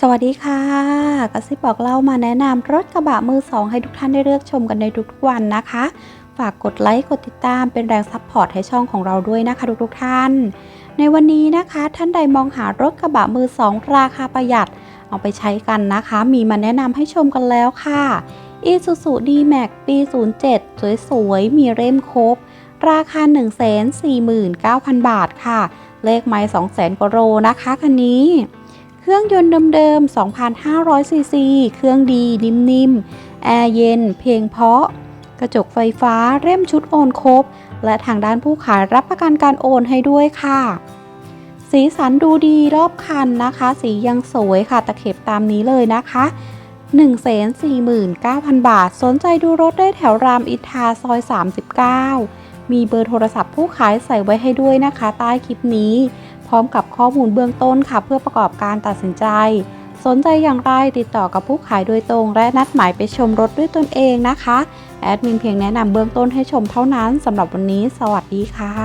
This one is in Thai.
สวัสดีค่ะกระซิบบอกเล่ามาแนะนำรถกระบะมือสองให้ทุกท่านได้เลือกชมกันในทุกๆวันนะคะ ฝากกดไลค์กดติดตามเป็นแรงซัพพอร์ตให้ช่องของเราด้วยนะคะทุกๆท่าน ในวันนี้นะคะ ท่านใดมองหารถกระบะมือสองราคาประหยัด เอาไปใช้กันนะคะ มีมาแนะนำให้ชมกันแล้วค่ะ Isuzu D-Max ปี 07 สวยๆ มีเล่มครบ ราคา 149,000 บาทค่ะ เลขไม้200,000กว่าโลนะคะคันนี้ เครื่องยนต์เดิมๆ 2,500 ซีซี เครื่องดีนิ่มๆ แอร์เย็น เพลงเพาะ กระจกไฟฟ้าเล่มชุดโอนครบ และทางด้านผู้ขายรับประกันการโอนให้ด้วยค่ะ สีสันดูดีรอบคันนะคะ สียังสวยค่ะ ตะเข็บตามนี้เลยนะคะ149,000 บาท สนใจดูรถได้แถวรามอินทาซอย 39 มีเบอร์โทรศัพท์ผู้ขายใส่ไว้ให้ด้วยนะคะ ใต้คลิปนี้ ร้อมกับข้อมูลเบื้องต้นค่ะ เพื่อประกอบการตัดสินใจ สนใจอย่างไรติดต่อกับผู้ขายโดยตรง และนัดหมายไปชมรถด้วยตนเองนะคะ แอดมินเพียงแนะนำเบื้องต้นให้ชมเท่านั้นสำหรับวันนี้ สวัสดีค่ะ